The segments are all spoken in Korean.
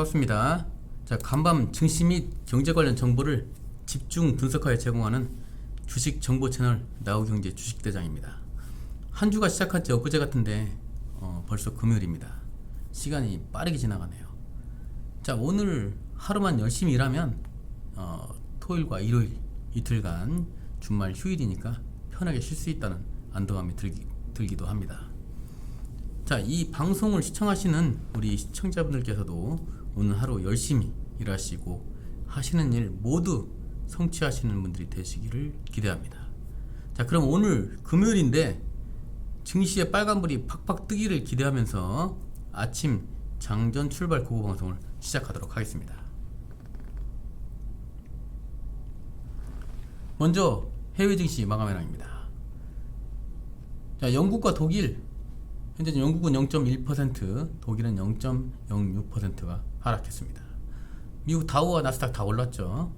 반갑습니다. 자, 간밤 증시 및 경제 관련 정보를 집중 분석하여 제공하는 주식 정보 채널 나우경제 주식대장입니다. 한 주가 시작한 지 엊그제 같은데 어, 벌써 금요일입니다. 시간이 빠르게 지나가네요. 자, 오늘 하루만 열심히 일하면 어, 토요일과 일요일 이틀간 주말 휴일이니까 편하게 쉴 수 있다는 안도감이 들기, 들기도 합니다. 자, 이 방송을 시청하시는 우리 시청자분들께서도 오늘 하루 열심히 일하시고 하시는 일 모두 성취하시는 분들이 되시기를 기대합니다. 자, 그럼 오늘 금요일인데 증시의 빨간불이 팍팍 뜨기를 기대하면서 아침 장전 출발 고고 방송을 시작하도록 하겠습니다. 먼저 해외 증시 마감 현황입니다. 자, 영국과 독일 현재 영국은 0.1%, 독일은 0.06%가 하락했습니다. 미국 다우와 나스닥 다 올랐죠.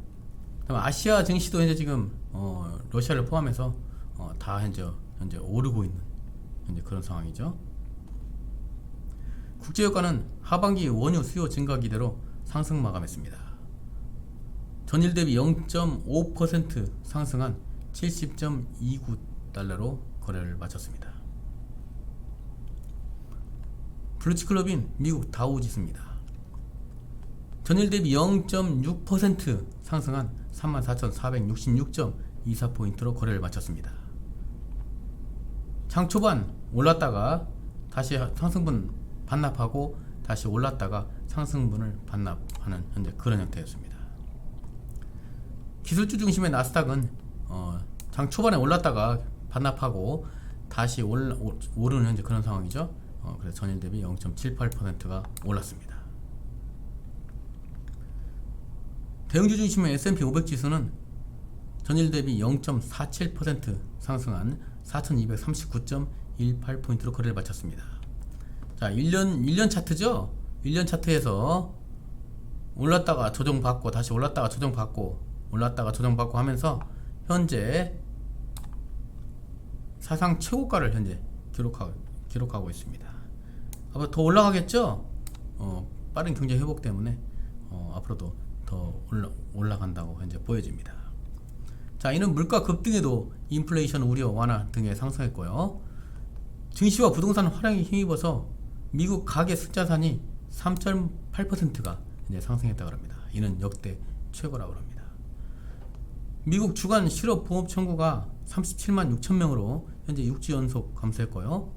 그다음 아시아 증시도 현재 지금 어, 러시아를 포함해서 어, 다 현재 현재 오르고 있는 현재 그런 상황이죠. 국제유가는 하반기 원유 수요 증가 기대로 상승 마감했습니다. 전일 대비 0.5% 상승한 70.29달러로 거래를 마쳤습니다. 블루치클럽인 미국 다우지수입니다. 전일 대비 0.6% 상승한 34,466.24포인트로 거래를 마쳤습니다. 장 초반 올랐다가 다시 상승분 반납하고 다시 올랐다가 상승분을 반납하는 현재 그런 형태였습니다. 기술주 중심의 나스닥은 어, 장 초반에 올랐다가 반납하고 다시 올라, 오- 오르는 현재 그런 상황이죠. 어, 그래서 전일 대비 0.78%가 올랐습니다. 대형주 중심의 S&P 500 지수는 전일 대비 0.47% 상승한 4,239.18포인트로 거래를 마쳤습니다. 자, 1년 1년 차트죠. 1년 차트에서 올랐다가 조정받고 다시 올랐다가 조정받고 올랐다가 조정받고 하면서 현재 사상 최고가를 현재 기록하고 기록하고 있습니다. 앞으로 더 올라가겠죠? 어, 빠른 경제 회복 때문에 어, 앞으로도 더 올라, 올라간다고 현재 보여집니다. 자, 이는 물가 급등에도 인플레이션 우려 완화 등에 상승했고요. 증시와 부동산 화랑에 힘입어서 미국 가계 숫자산이 3.8%가 이제 상승했다고 합니다. 이는 역대 최고라고 합니다. 미국 주간 실업 보험 청구가 37만 6천 명으로 현재 6주 연속 감소했고요.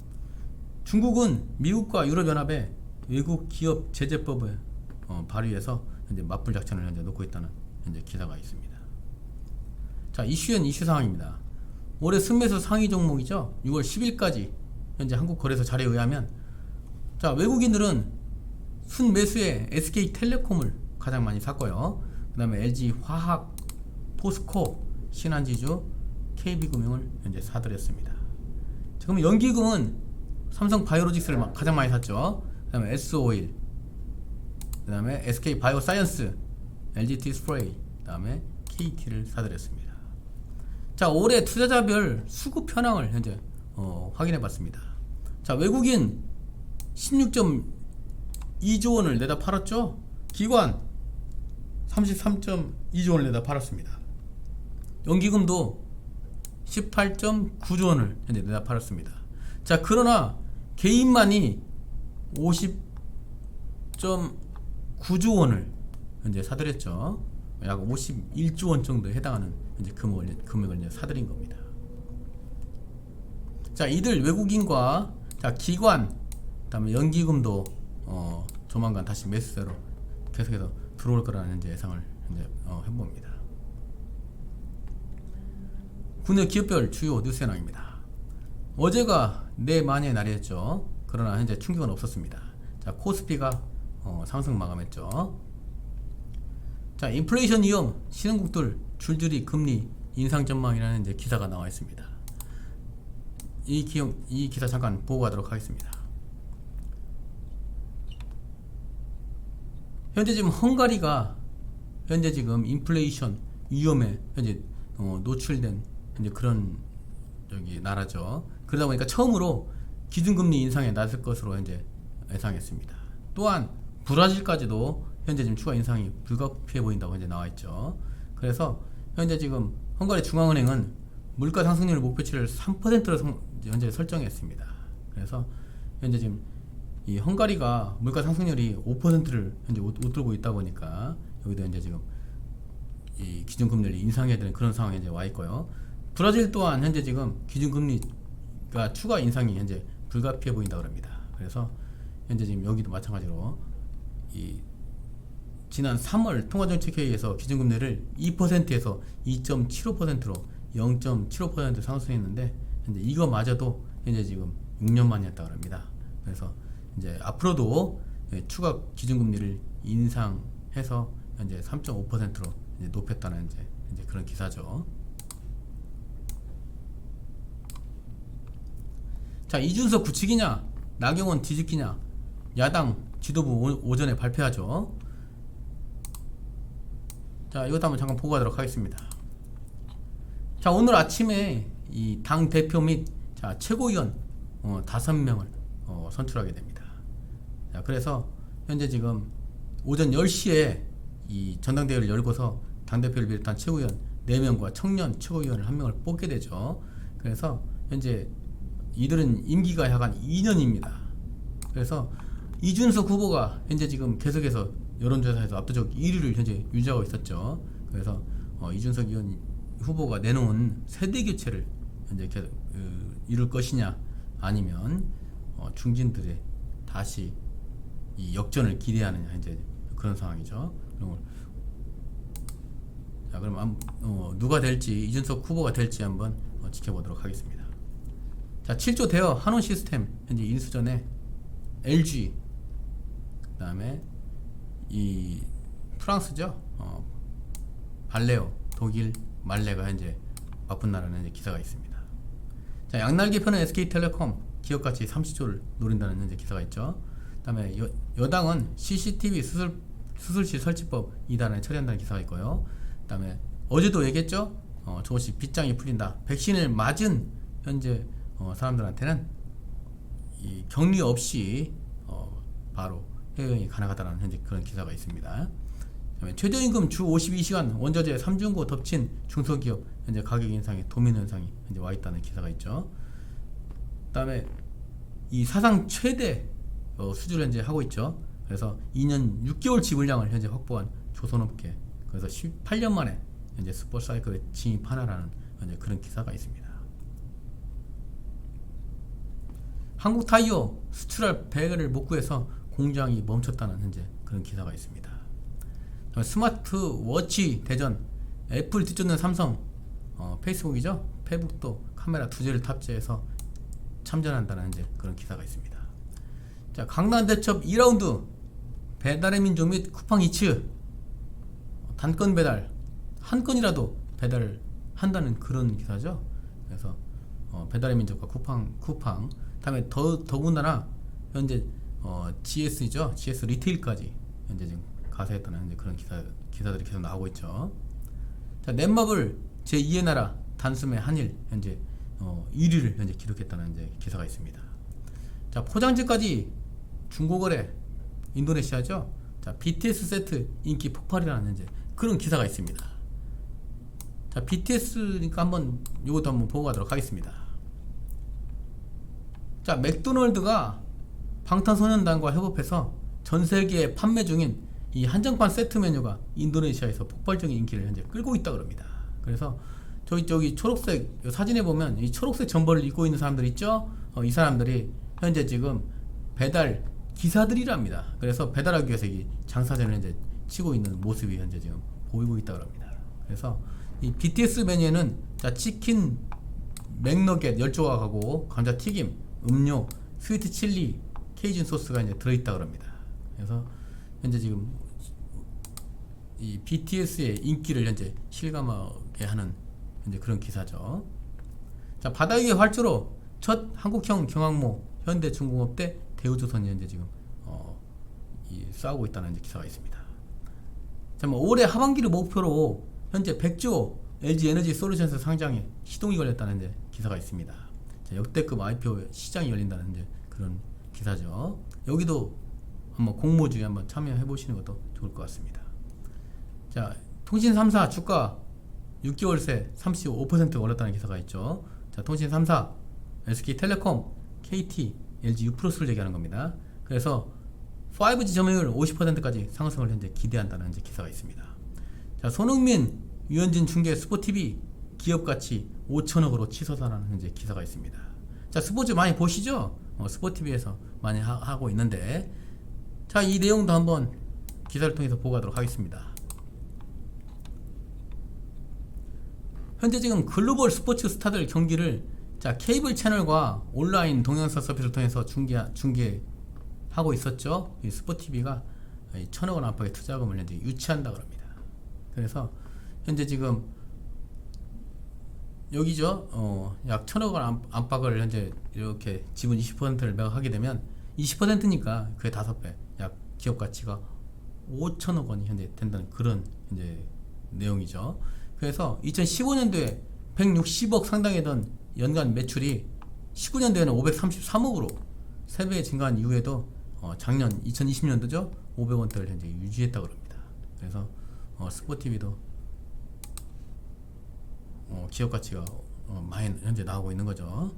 중국은 미국과 유럽연합의 외국 기업 제재법을 어, 발의해서 현재 맞불 작전을 현재 놓고 있다는 현재 기사가 있습니다. 자 이슈엔 이슈 상황입니다. 올해 순매수 상위 종목이죠. 6월 10일까지 현재 한국 거래소 자료에 의하면 자 외국인들은 순매수에 SK텔레콤을 가장 많이 샀고요. 그 다음에 LG화학, 포스코, 신한지주, KB금융을 현재 사들였습니다. 지금 연기금은 삼성 바이오로직스를 마- 가장 많이 샀죠. 그 다음에 S-오일, 그 다음에 SK바이오 사이언스, LGT 스프레이, 그 다음에 KT를 사들였습니다. 자 올해 투자자별 수급 현황을 현재 어, 확인해 봤습니다. 자 외국인 16.2조 원을 내다 팔았죠. 기관 33.2조 원을 내다 팔았습니다. 연기금도 18.9조 원을 현재 내다 팔았습니다. 자 그러나 개인만이 50.9조 원을 현재 사들였죠. 약 51조 원 정도에 해당하는 이제 금액을, 금액을 이제 사들인 겁니다. 자 이들 외국인과 자 기관 그다음에 연기금도 어 조만간 다시 매수세로 계속해서 들어올 거라는 이제 예상을 이제 어, 해봅니다. 국내 기업별 주요 뉴스 현황입니다. 어제가 네 만의 날이었죠. 그러나 현재 충격은 없었습니다. 자 코스피가 어, 상승 마감했죠. 자 인플레이션 위험 신흥국들 줄줄이 금리 인상 전망이라는 이제 기사가 나와 있습니다. 이 기용 이 기사 잠깐 보고 가도록 하겠습니다. 현재 지금 헝가리가 현재 지금 인플레이션 위험에 현재 어, 노출된 현재 그런 저기 나라죠. 그러다 보니까 처음으로 기준금리 인상에 나설 것으로 현재 예상했습니다. 또한 브라질까지도 현재 지금 추가 인상이 불가피해 보인다고 현재 나와 있죠. 그래서 현재 지금 헝가리 중앙은행은 물가 상승률 목표치를 3%로 성, 현재 설정했습니다. 그래서 현재 지금 이 헝가리가 물가 상승률이 5%를 현재 웃- 웃돌고 있다 보니까 여기도 현재 지금 이 기준금리를 인상해야 되는 그런 상황에 이제 와 있고요. 브라질 또한 현재 지금 기준금리가 추가 인상이 현재 불가피해 보인다 그럽니다. 그래서 현재 지금 여기도 마찬가지로 이 지난 3월 통화정책회의에서 기준금리를 2%에서 2.75%로 0.75% 상승했는데 현재 이거마저도 현재 지금 6년 만이었다 그럽니다. 그래서 이제 앞으로도 예, 추가 기준금리를 인상해서 현재 3.5%로 이제 높였다는 이제, 이제 그런 기사죠. 자 이준석 구치기냐 나경원 뒤집기냐 야당 지도부 오, 오전에 발표하죠. 자 이것도 한번 잠깐 보고 가도록 하겠습니다. 자 오늘 아침에 이 당 대표 및 자, 최고위원 어, 다섯 명을 어, 선출하게 됩니다. 자 그래서 현재 지금 오전 10시에 이 전당대회를 열고서 당 대표를 비롯한 최고위원 4명과 청년 최고위원을 한 명을 뽑게 되죠. 그래서 현재 이들은 임기가 약간 2년입니다. 그래서 이준석 후보가 현재 지금 계속해서 여론조사에서 압도적 1위를 현재 유지하고 있었죠. 그래서 어, 이준석 의원 후보가 내놓은 세대 교체를 현재 계속 어, 이룰 것이냐 아니면 어, 중진들의 다시 이 역전을 기대하느냐 현재 그런 상황이죠. 자 그럼 한- 어, 누가 될지 이준석 후보가 될지 한번 어, 지켜보도록 하겠습니다. 자 7조 대여 한원 시스템 현재 인수전에 LG 그다음에 이 프랑스죠 어, 발레오 독일 말레가 현재 바쁜 나라는 이제 기사가 있습니다. 자 양날개 편은 SK텔레콤 기업 가치 30조를 노린다는 현재 기사가 있죠. 그다음에 여, 여당은 CCTV 수술 수술실 설치법 이단을 처리한다는 기사가 있고요. 그다음에 어제도 얘기했죠. 어, 조금씩 빗장이 풀린다. 백신을 맞은 현재 어, 사람들한테는 이 격리 없이 어, 바로 해외여행이 가능하다는 현재 그런 기사가 있습니다. 최저임금 주 52시간 원자재 3중고 덮친 중소기업 현재 가격 인상에 도민 현상이 현재 와 있다는 기사가 있죠. 그다음에 이 사상 최대 어, 수주를 현재 하고 있죠. 그래서 2년 6개월치 물량을 현재 확보한 조선업계 그래서 18년 만에 현재 스포 사이클에 진입하나라는 현재 그런 기사가 있습니다. 한국 타이어 수출할 배를 못 구해서 공장이 멈췄다는 현재 그런 기사가 있습니다. 다음에 스마트 워치 대전 애플 뒤쫓는 삼성 어, 페이스북이죠. 페북도 카메라 두 대를 탑재해서 참전한다는 현재 그런 기사가 있습니다. 자 강남 대첩 2라운드 배달의 민족 및 쿠팡 이츠 단건 배달 한 건이라도 배달을 한다는 그런 기사죠. 그래서 어, 배달의 민족과 쿠팡 쿠팡 다음에 더 더군다나 현재 어, GS죠. GS 리테일까지 현재 지금 가세했다는 현재 그런 기사 기사들이 계속 나오고 있죠. 자 넷마블 제 2의 나라 단숨에 한일 현재 어, 1위를 현재 기록했다는 현재 기사가 있습니다. 자 포장지까지 중고거래 인도네시아죠. 자 BTS 세트 인기 폭발이라는 현재 그런 기사가 있습니다. 자 BTS니까 한번 이것도 한번 보고 가도록 하겠습니다. 자 맥도널드가 방탄소년단과 협업해서 전 세계에 판매 중인 이 한정판 세트 메뉴가 인도네시아에서 폭발적인 인기를 현재 끌고 있다 그럽니다. 그래서 저기 저기 초록색 요 사진에 보면 이 초록색 점퍼를 입고 있는 사람들 있죠? 어, 이 사람들이 현재 지금 배달 기사들이랍니다. 그래서 배달하기 위해서 이 장사전을 이제 치고 있는 모습이 현재 지금 보이고 있다 그럽니다. 그래서 이 BTS 메뉴에는 자 치킨 맥너겟 10조각하고 감자 튀김, 음료, 스위트 칠리, 케이준 소스가 이제 들어있다 그럽니다. 그래서 현재 지금 이 BTS의 인기를 현재 실감하게 하는 현재 그런 기사죠. 자 바다 위의 활주로 첫 한국형 경항모 현대중공업 대 대우조선이 현재 지금 어, 이 싸우고 있다는 이제 기사가 있습니다. 자, 뭐 올해 하반기를 목표로 현재 100조 LG 에너지 솔루션스 상장에 시동이 걸렸다는 이제 기사가 있습니다. 자, 역대급 IPO 시장이 열린다는 이제 그런 기사죠. 여기도 한번 공모주에 한번 참여해 보시는 것도 좋을 것 같습니다. 자, 통신 3사 주가 6개월 새 35% 올랐다는 기사가 있죠. 자, 통신 3사 SK텔레콤, KT, LG U+를 얘기하는 겁니다. 그래서 5G 점유율 50%까지 상승을 현재 기대한다는 이제 기사가 있습니다. 자, 손흥민, 유현진 중계 스포티비 기업 가치 5천억으로 치솟아라는 이제 기사가 있습니다. 자, 스포츠 많이 보시죠? 어, 스포티비에서 많이 하, 고 있는데 자, 이 내용도 한번 기사를 통해서 보고 가도록 하겠습니다. 현재 지금 글로벌 스포츠 스타들 경기를 자 케이블 채널과 온라인 동영상 서비스를 통해서 중계 중계하고 있었죠. 이 스포티비가 천억 원 안팎의 투자금을 현재 유치한다 그럽니다. 그래서 현재 지금 여기죠. 어, 약 천억 원 안- 안팎을 현재 이렇게 지분 20%를 매각하게 되면 20%니까 그의 다섯 배, 약 기업 가치가 5천억 원이 현재 된다는 그런 이제 내용이죠. 그래서 2015년도에 160억 상당이던 연간 매출이 19년도에는 533억으로 3배 증가한 이후에도 어, 작년 2020년도죠 500원대를 현재 유지했다고 합니다. 그래서 어, 스포티비도 어, 기업 가치가 어, 많이 현재 나오고 있는 거죠.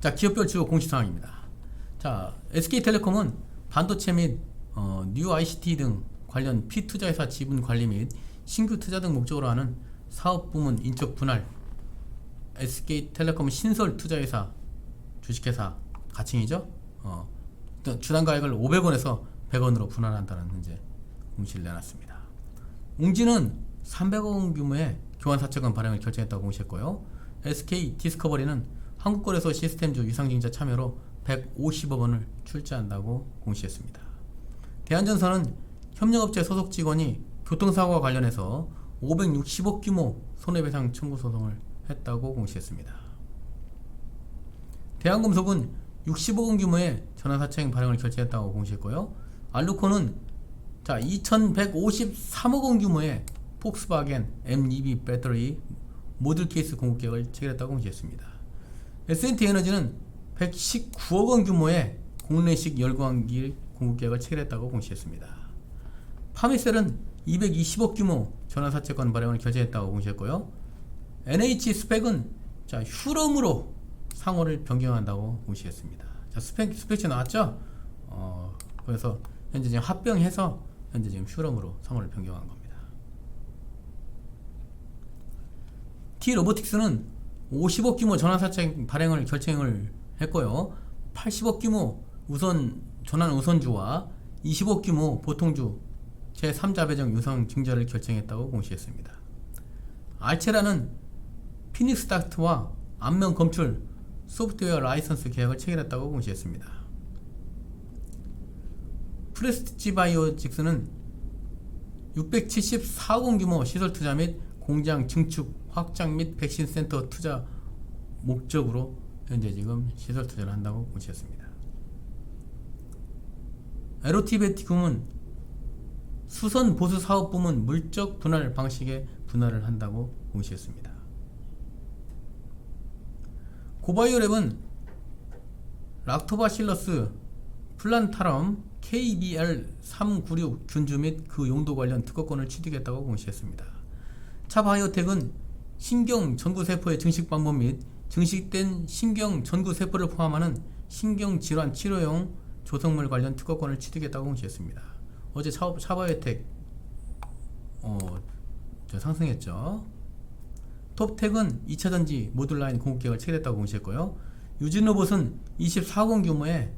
자, 기업별 주요 공시 상황입니다. 자, SK텔레콤은 반도체 및 어, 뉴 ICT 등 관련 피투자회사 지분 관리 및 신규 투자 등 목적으로 하는 사업 부문 인적 분할 SK텔레콤 신설 투자회사 주식회사 가칭이죠. 어, 또 주당 가액을 500원에서 100원으로 분할한다는 이제 공시를 내놨습니다. 웅진은 300억 원 규모의 교환 사채권 발행을 결정했다고 공시했고요. SK 디스커버리는 한국거래소 시스템주 유상증자 참여로 150억 원을 출자한다고 공시했습니다. 대한전선은 협력업체 소속 직원이 교통사고와 관련해서 560억 규모 손해배상 청구 소송을 했다고 공시했습니다. 대한금속은 60억 원 규모의 전환사채행 발행을 결정했다고 공시했고요. 알루코는 자 2,153억 원 규모의 폭스바겐 M2B 배터리 모듈 케이스 공급 계획을 체결했다고 공시했습니다. S&T 에너지는 119억 원 규모의 국내식 열광기 공급 계획을 체결했다고 공시했습니다. 파미셀은 220억 규모 전환사채권 발행을 결정했다고 공시했고요. NH 스펙은 자 휴럼으로 상호를 변경한다고 공시했습니다. 자 스펙 스펙이 나왔죠? 어 그래서 현재 지금 합병해서 현재 지금 휴럼으로 상호를 변경한 겁니다. T 로보틱스는 50억 규모 전환 사채 발행을 결정을 했고요. 80억 규모 우선 전환 우선주와 20억 규모 보통주 제3자 배정 유상 증자를 결정했다고 공시했습니다. 알체라는 피닉스 닥트와 안면 검출 소프트웨어 라이선스 계약을 체결했다고 공시했습니다. 프레스티지 바이오직스는 674억 원 규모 시설 투자 및 공장 증축, 확장 및 백신 센터 투자 목적으로 현재 지금 시설 투자를 한다고 공시했습니다. 에로티베티쿰은 수선 보수 사업 부문 물적 분할 방식의 분할을 한다고 공시했습니다. 고바이오랩은 락토바실러스 플란타럼 KBL396 균주 및 그 용도 관련 특허권을 취득했다고 공시했습니다. 차바이오텍은 신경 전구세포의 증식 방법 및 증식된 신경 전구세포를 포함하는 신경질환 치료용 조성물 관련 특허권을 취득했다고 공시했습니다. 어제 차, 차바이오텍 어, 저 상승했죠. 톱텍은 2차 전지 모듈 라인 공급 계획을 체결했다고 공시했고요. 유진로봇은 24군 규모의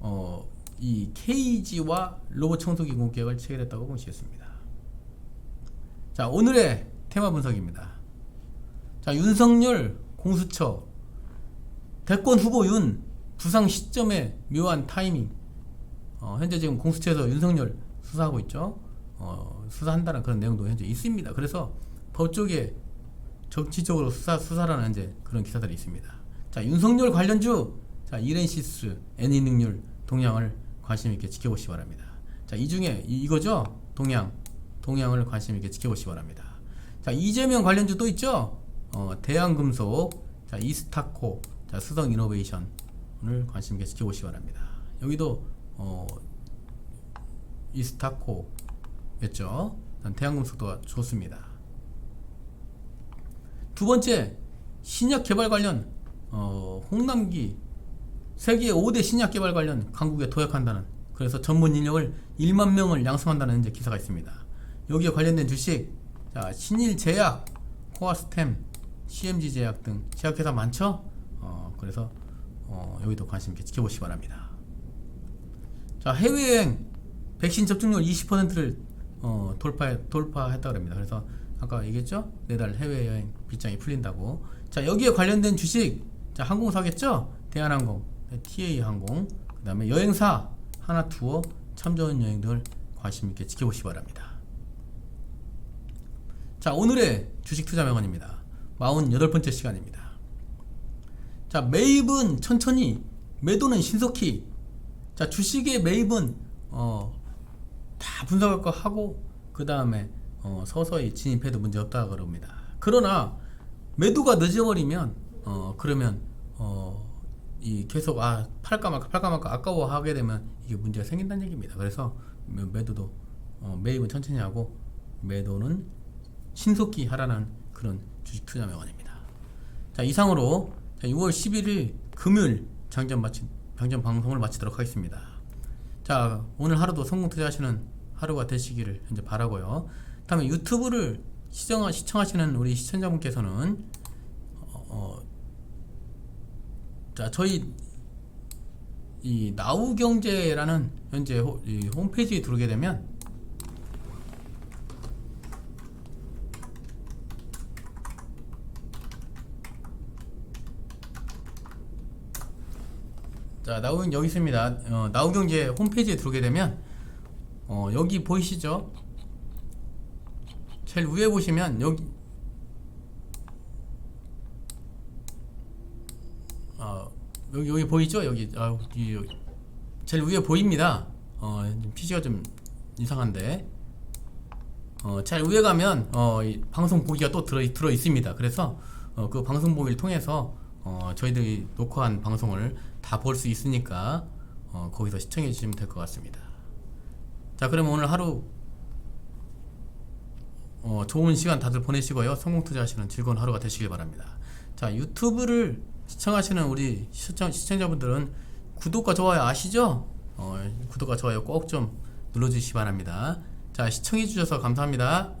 어, 이 KG와 로봇 청소기 계획을 체결했다고 공시했습니다. 자, 오늘의 테마 분석입니다. 자, 윤석열 공수처 대권 후보 윤 부상 시점의 묘한 타이밍. 어, 현재 지금 공수처에서 윤석열 수사하고 있죠. 어, 수사한다는 그런 내용도 현재 있습니다. 그래서 법 쪽에 정치적으로 수사 수사라는 현재 그런 기사들이 있습니다. 자, 윤석열 관련주 자, 이렌시스, 애니 능률 동향을 관심 있게 지켜보시기 바랍니다. 자, 이 중에 이, 이거죠? 동향. 동향을 관심 있게 지켜보시기 바랍니다. 자, 이재명 관련주 또 있죠? 어, 대한금속, 자, 이스타코, 자, 수성 이노베이션을 관심 있게 지켜보시기 바랍니다. 여기도 어, 이스타코였죠. 난 대한금속도 좋습니다. 두 번째 신약 개발 관련 어, 홍남기 세계 5대 신약 개발 관련 강국에 도약한다는 그래서 전문 인력을 1만 명을 양성한다는 현재 기사가 있습니다. 여기에 관련된 주식 자 신일 제약, 코아스템, CMG 제약 등 제약회사 많죠. 어, 그래서 어, 여기도 관심 있게 지켜보시기 바랍니다. 자 해외여행 백신 접종률 20%를 어, 돌파 돌파했다 그럽니다. 그래서 아까 얘기했죠? 내달 해외여행 빗장이 풀린다고. 자 여기에 관련된 주식 자 항공사겠죠? 대한항공, TA 항공, 그 다음에 여행사 하나 투어, 참좋은 여행 등을 관심 있게 지켜보시기 바랍니다. 자 오늘의 주식 투자 명언입니다. 48번째 시간입니다. 자 매입은 천천히, 매도는 신속히. 자 주식의 매입은 어, 다 분석할 거 하고 그 다음에 어, 서서히 진입해도 문제 없다 그럽니다. 그러나 매도가 늦어버리면 어, 그러면 어, 이 계속 아 팔까 말까 팔까 말까 아까워하게 되면 이게 문제가 생긴다는 얘기입니다. 그래서 매- 매도도 어, 매입은 천천히 하고 매도는 신속히 하라는 그런 주식 투자 명언입니다. 자 이상으로 자, 6월 11일 금요일 장전 마치 장전 방송을 마치도록 하겠습니다. 자 오늘 하루도 성공 투자하시는 하루가 되시기를 현재 바라고요. 다음에 유튜브를 시청, 시청하시는 우리 시청자분께서는 어, 어, 자 저희 이 나우경제라는 현재 호, 이 홈페이지에 들어오게 되면 자 나우 여기 있습니다. 어, 나우경제 홈페이지에 들어오게 되면 어, 여기 보이시죠? 제일 위에 보시면 여기 어, 여기 여기 보이죠? 여기 아, 여기, 여기. 제일 위에 보입니다. 어, PC가 좀 이상한데 어, 제일 위에 가면 어, 이 방송 보기가 또 들어 들어 있습니다. 그래서 어, 그 방송 보기를 통해서 어, 저희들이 녹화한 방송을 다 볼 수 있으니까 어, 거기서 시청해 주시면 될 것 같습니다. 자, 그러면 오늘 하루 어, 좋은 시간 다들 보내시고요. 성공 투자하시는 즐거운 하루가 되시길 바랍니다. 자, 유튜브를 시청하시는 우리 시청, 시청자분들은 구독과 좋아요 아시죠? 어, 구독과 좋아요 꼭 좀 눌러주시기 바랍니다. 자, 시청해주셔서 감사합니다.